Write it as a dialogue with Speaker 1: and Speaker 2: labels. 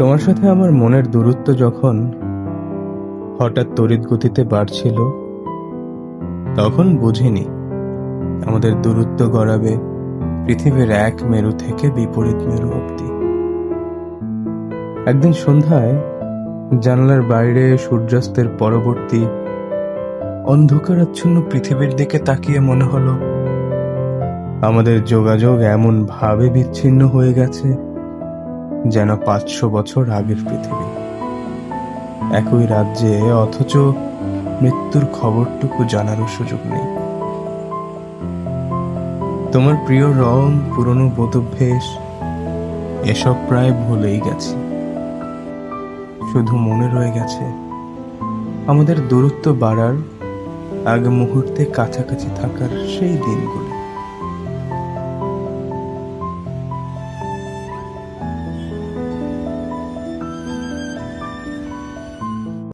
Speaker 1: তোমার সাথে আমার মনের দূরত্ব যখন হঠাৎ তড়িৎ গতিতে বাড়ছিল, তখন বুঝিনি আমাদের দূরত্ব গড়াবে পৃথিবীর এক মেরু থেকে বিপরীত মেরু অব্দি একদিন সন্ধ্যায় জানলার বাইরে সূর্যাস্তের পরবর্তী অন্ধকারাচ্ছন্ন পৃথিবীর দিকে তাকিয়ে মনে হলো, আমাদের যোগাযোগ এমন ভাবে বিচ্ছিন্ন হয়ে গেছে যেন পাঁচশো বছর আগের পৃথিবী। একই রাজ্যে অথচ মৃত্যুর খবরটুকু জানারও সুযোগ নেই। তোমার প্রিয় রং, পুরনো বোধভ্যেস, এসব প্রায় ভুলেই গেছে। শুধু মনে রয়ে গেছে, আমাদের দূরত্ব বাড়ার আগ মুহূর্তে কাছাকাছি থাকার সেই দিনগুলো।